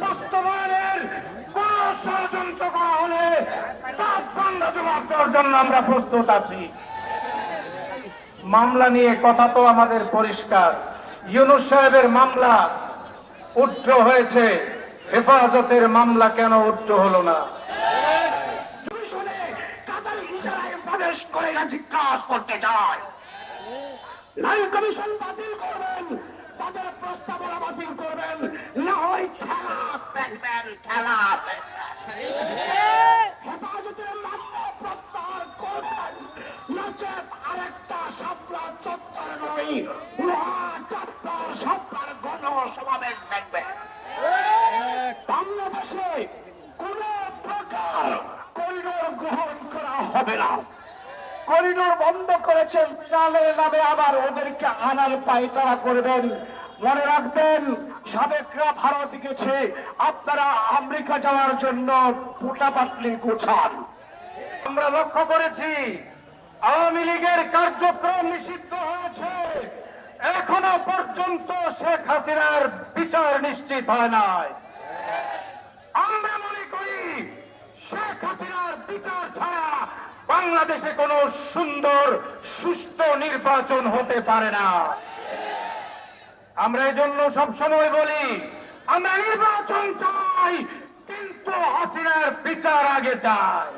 বাস্তবায়নের কোন ষড়যন্ত্র করা হলে তার দণ্ড জবাব দেওয়ার জন্য আমরা প্রস্তুত আছি। মামলা নিয়ে কথা তো আমাদের পরিষ্কার। ইউনুস সাহেবের মামলা উঠ্র হয়েছে। হেফাজতের মামলা কেন উঠ্র হলো না? বাতিল করবেন। দেখবেন প্রকার করিডোর গ্রহণ করা হবে না করিডোর বন্ধ করেছেন, প্রাণের নামে আবার ওদেরকে আনার পায়তারা করবেন। মনে রাখবেন, সাবেকরা ভারত গেছে, আপনারা আমেরিকা যাওয়ার জন্য পুটা পাতলি গোছান। আমরা লক্ষ্য করেছি, আওয়ামী লীগের কার্যক্রম নিষিদ্ধ হয়েছে। এখনও পর্যন্ত শেখ হাসিনার বিচার নিশ্চিত হয় নাই। আমরা মনে করি, শেখ হাসিনার বিচার ছাড়া বাংলাদেশে কোনো সুন্দর, সুষ্ঠু নির্বাচন হতে পারে না। আমরা এই জন্য সবসময় বলি, আমরা নির্বাচন চাই কিন্তু হাসিনার বিচার আগে চাই।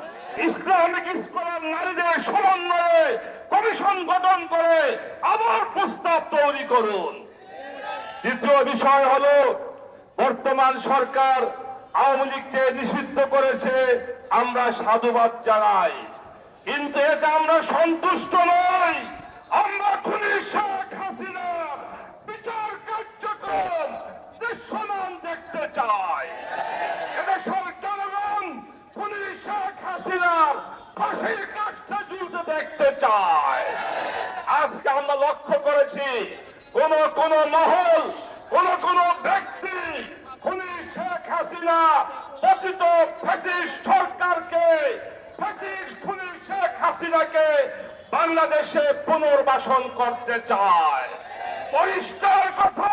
ইসলামিক স্কলার নারীদের সমন্বয়ে কমিশন গঠন করে আবার প্রস্তাব তৈরি করুন। দ্বিতীয় বিষয় হলো, বর্তমান সরকার আওয়ামী লীগকে নিষিদ্ধ করেছে, আমরা সাধুবাদ জানাই। কিন্তু এতে আমরা সন্তুষ্ট নই আমরা খুনি শেখ হাসিনার বিচার কার্যক্রম দৃশ্যমান দেখতে চাই এদেশের জনগণ খুনি শেখ হাসিনার ফাঁসির কাছে ঝুলতে দেখতে চায়। আজকে আমরা লক্ষ্য করেছি, কোন কোন মহল, কোন কোন ব্যক্তি খুনি শেখ হাসিনা পতিত ফ্যাসিস্ট সরকারকে ফ্যাসিস্ট খুনি শেখ হাসিনাকে বাংলাদেশে পুনর্বাসন করতে চায়। পরিষ্কার কথা